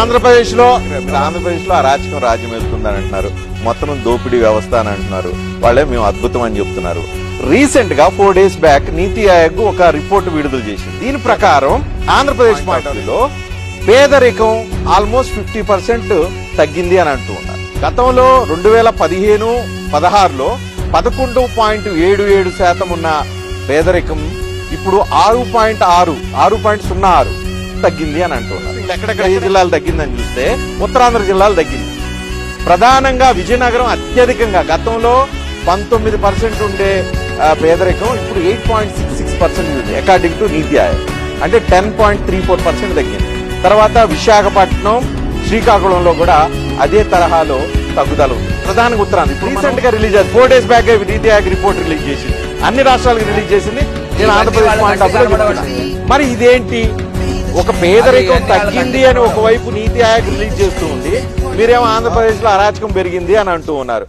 ఆంధ్రప్రదేశ్లో మీరు ఆంధ్రప్రదేశ్లో అరాచకం రాజ్యం వెళ్తుందని అంటున్నారు. మొత్తం దోపిడీ వ్యవస్థ అని అంటున్నారు. వాళ్ళే మేము అద్భుతం అని చెప్తున్నారు. రీసెంట్గా ఫోర్ డేస్ బ్యాక్ నీతి ఆయోగ్ ఒక రిపోర్ట్ విడుదల చేసింది. దీని ప్రకారం ఆంధ్రప్రదేశ్ పార్టీలో పేదరికం ఆల్మోస్ట్ ఫిఫ్టీ పర్సెంట్ తగ్గింది అని అంటూ ఉన్నారు. గతంలో రెండు వేల పదిహేను పదహారులో పదకొండు పాయింట్ ఏడు ఏడు శాతం ఉన్న పేదరికం ఇప్పుడు ఆరు పాయింట్ ఆరు ఆరు పాయింట్ సున్నా ఆరు తగ్గింది అని అంటున్నారు ఎక్కడెక్కడ ఏ జిల్లాలు తగ్గిందని చూస్తే ఉత్తరాంధ్ర జిల్లాలు తగ్గింది. ప్రధానంగా విజయనగరం అత్యధికంగా గతంలో పంతొమ్మిది పర్సెంట్ ఉండే పేదరికం ఇప్పుడు eight point six six percent ఉంది. According to NITI Aayog. అంటే ten point three four percent తగ్గింది. తర్వాత విశాఖపట్నం శ్రీకాకుళంలో కూడా అదే తరహాలో తగ్గుదల ఉంది. ప్రధానంగా ఉత్తరాంధ్ర. ఇప్పుడు రీసెంట్గా రిలీజ్ అయ్యింది ఫోర్ డేస్ బ్యాక్ నీతి ఆయోగ్ రిపోర్ట్ రిలీజ్ చేసింది. అన్ని రాష్ట్రాలకు రిలీజ్ చేసింది. నేను ఆంధ్రప్రదేశ్ పాయింట్ ఆఫ్. మరి ఇదేంటి? ఒక పేదరికం తగ్గింది అని ఒకవైపు నీతి ఆయోగ్ రిలీజ్ చేస్తూ ఉంది. మీరేమో ఆంధ్రప్రదేశ్లో అరాచకం పెరిగింది అని అంటూ ఉన్నారు.